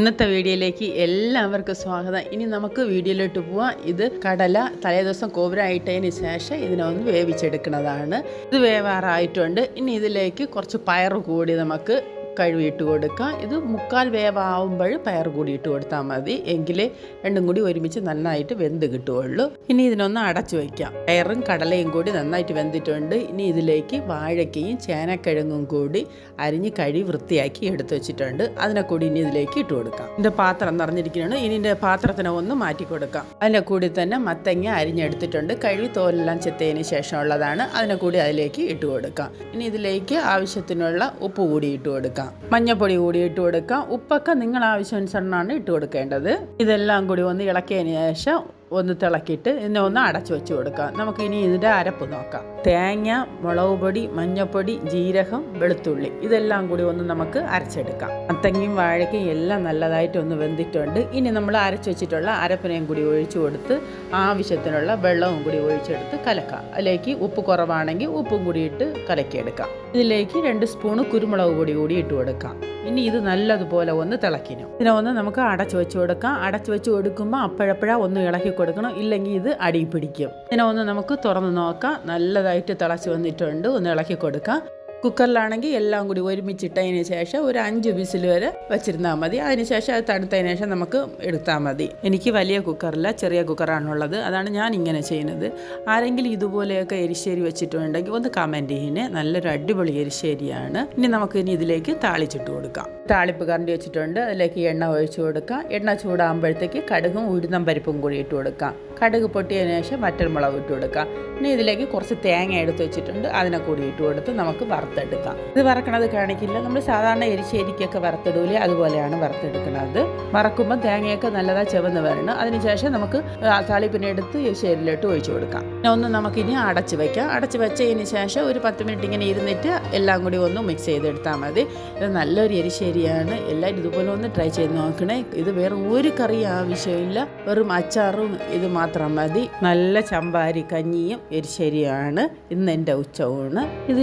ഇന്നത്തെ വീഡിയോയിലേക്ക് എല്ലാവർക്കും സ്വാഗതം. ഇനി നമുക്ക് വീഡിയോയിലോട്ട് പോവാം. ഇത് കടല തലേദിവസം കോവരായിട്ടതിന് ശേഷം ഇതിനൊന്ന് വേവിച്ചെടുക്കുന്നതാണ്. ഇത് വേവാറായിട്ടുണ്ട്. ഇനി ഇതിലേക്ക് കുറച്ച് പയർ കൂടി നമുക്ക് കഴുകിയിട്ട് കൊടുക്കുക ഇത് മുക്കാൽ വേവാകുമ്പോൾ പയർ കൂടി ഇട്ട് കൊടുത്താൽ മതി. എങ്കിലേ രണ്ടും കൂടി ഒരുമിച്ച് നന്നായിട്ട് വെന്ത് കിട്ടുകയുള്ളൂ. ഇനി ഇതിനൊന്ന് അടച്ചു വയ്ക്കാം. പയറും കടലയും കൂടി നന്നായിട്ട് വെന്തിട്ടുണ്ട്. ഇനി ഇതിലേക്ക് വാഴയ്ക്കയും ചേനക്കിഴങ്ങും കൂടി അരിഞ്ഞ് കഴുകി വൃത്തിയാക്കി എടുത്തു വെച്ചിട്ടുണ്ട്. അതിനെ കൂടി ഇനി ഇതിലേക്ക് ഇട്ട് കൊടുക്കാം. ഇതിന്റെ പാത്രം നിറഞ്ഞിരിക്കുകയാണ്. ഇനി ഇതിന്റെ പാത്രത്തിനെ ഒന്ന് മാറ്റി കൊടുക്കാം. അതിന്റെ കൂടി തന്നെ മത്തങ്ങ അരിഞ്ഞെടുത്തിട്ടുണ്ട്. കഴുകി തോലെല്ലാം ചെത്തതിന് ശേഷമുള്ളതാണ്. അതിനെ കൂടി അതിലേക്ക് ഇട്ട് കൊടുക്കാം. ഇനി ഇതിലേക്ക് ആവശ്യത്തിനുള്ള ഉപ്പ് കൂടി ഇട്ട് കൊടുക്കാം. മഞ്ഞപ്പൊടി കൂടി ഇട്ട് കൊടുക്കാം. ഉപ്പൊക്കെ നിങ്ങൾ ആവശ്യാനുസരണമാണ് ഇട്ട് കൊടുക്കേണ്ടത്. ഇതെല്ലാം കൂടി ഒന്ന് ഇളക്കിയതിന് ശേഷം ഒന്ന് തിളക്കിയിട്ട് ഇതിനെ ഒന്ന് അടച്ചു വെച്ച് കൊടുക്കാം. നമുക്ക് ഇനി ഇതിന്റെ അരപ്പ് നോക്കാം. തേങ്ങ മുളക് പൊടി മഞ്ഞൾപ്പൊടി ജീരകം വെളുത്തുള്ളി. ഇതെല്ലാം കൂടി ഒന്ന് നമുക്ക് അരച്ചെടുക്കാം. അത്തങ്ങയും വാഴയ്ക്കും എല്ലാം നല്ലതായിട്ട് ഒന്ന് വെന്തിട്ടുണ്ട്. ഇനി നമ്മൾ അരച്ചു വെച്ചിട്ടുള്ള അരപ്പിനെയും കൂടി ഒഴിച്ചു കൊടുത്ത് ആവശ്യത്തിനുള്ള വെള്ളവും കൂടി ഒഴിച്ചെടുത്ത് കലക്കാം. അതിലേക്ക് ഉപ്പ് കുറവാണെങ്കിൽ ഉപ്പും കൂടി ഇട്ട് കലക്കിയെടുക്കാം. ഇതിലേക്ക് രണ്ട് സ്പൂണ് കുരുമുളക് പൊടി കൂടി ഇട്ട് കൊടുക്കാം. ഇനി ഇത് നല്ലതുപോലെ ഒന്ന് തിളക്കിനും. ഇതിനെ ഒന്ന് നമുക്ക് അടച്ചു വെച്ച് കൊടുക്കാം. അടച്ചു വെച്ച് കൊടുക്കുമ്പോൾ അപ്പോഴപ്പോഴാ ഒന്ന് ഇളക്കി കൊടുക്കണം. ഇല്ലെങ്കിൽ ഇത് അടി പിടിക്കും ഇതിനെ ഒന്ന് നമുക്ക് തുറന്ന് നോക്കാം. നല്ലതായിട്ട് തിളച്ച് വന്നിട്ടുണ്ട്. ഒന്ന് ഇളക്കി കൊടുക്കാം. കുക്കറിലാണെങ്കിൽ എല്ലാം കൂടി ഒരുമിച്ചിട്ടതിന് ശേഷം ഒരു അഞ്ച് വിസിൽ വരെ വെച്ചിരുന്നാൽ മതി. അതിന് ശേഷം അത് തണുത്തതിന് ശേഷം നമുക്ക് എടുത്താൽ മതി. എനിക്ക് വലിയ കുക്കറില്ല ചെറിയ കുക്കറാണുള്ളത്. അതാണ് ഞാൻ ഇങ്ങനെ ചെയ്യുന്നത്. ആരെങ്കിലും ഇതുപോലെയൊക്കെ എരിശ്ശേരി വെച്ചിട്ടുണ്ടെങ്കിൽ ഒന്ന് കമന്റ് ചെയ്യുന്നത് നല്ലൊരു അടിപൊളി എരിശ്ശേരിയാണ്. ഇനി നമുക്ക് ഇനി ഇതിലേക്ക് താളിച്ചിട്ട് കൊടുക്കാം. താളിപ്പ് കറണ്ടി വെച്ചിട്ടുണ്ട്. അതിലേക്ക് എണ്ണ ഒഴിച്ചു കൊടുക്കാം. എണ്ണ ചൂടാകുമ്പോഴത്തേക്ക് കടുകും ഉരുന്നം പരിപ്പും കൂടി ഇട്ട് കൊടുക്കാം. കടുക് പൊട്ടിയതിന് ശേഷം വറ്റൽമുളക് ഇട്ട് കൊടുക്കാം. ഇനി ഇതിലേക്ക് കുറച്ച് തേങ്ങ എടുത്ത് വെച്ചിട്ടുണ്ട്. അതിനെ കൂടി ഇട്ട് കൊടുത്ത് നമുക്ക് വറുത്തെടുക്കാം. ഇത് വറക്കണത് കാണിക്കില്ല. നമ്മൾ സാധാരണ എരിശ്ശേരിക്കൊക്കെ വറുത്തിടൂലേ അതുപോലെയാണ് വറുത്തെടുക്കുന്നത് വറക്കുമ്പോൾ തേങ്ങയൊക്കെ നല്ലതായി ചെവന്ന് വരണം. അതിനുശേഷം നമുക്ക് ആ പിന്നെ എടുത്ത് എരിശ്ശേരിയിലോട്ട് ഒഴിച്ചു കൊടുക്കാം. പിന്നെ ഒന്ന് നമുക്കിനി അടച്ച് വയ്ക്കാം അടച്ച് വെച്ചതിന് ശേഷം ഒരു പത്ത് മിനിറ്റ് ഇങ്ങനെ ഇരുന്നിട്ട് എല്ലാം കൂടി ഒന്ന് മിക്സ് ചെയ്തെടുത്താൽ മതി. ഇത് നല്ലൊരു എരിശ്ശേരിയാണ്. എല്ലാവരും ഇതുപോലെ ഒന്ന് ട്രൈ ചെയ്ത് നോക്കണേ. ഇത് വേറെ ഒരു കറി ആവശ്യമില്ല. വെറും അച്ചാറും ഇത് മാത്രം മതി. നല്ല ചമ്പാരി കഞ്ഞിയും എരിശ്ശേരിയാണ് ഇന്ന് എന്റെ ഉച്ചയൂണ് ഇത്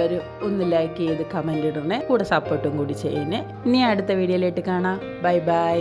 ഇഷ്ടമുള്ളവർ ഒന്ന് ലൈക്ക് ചെയ്ത് കമന്റ് ഇടണേ. കൂടെ സപ്പോർട്ടും കൂടി ചെയ്യണേ. ഇനി അടുത്ത വീഡിയോയിലേക്ക് കാണാം. Bye bye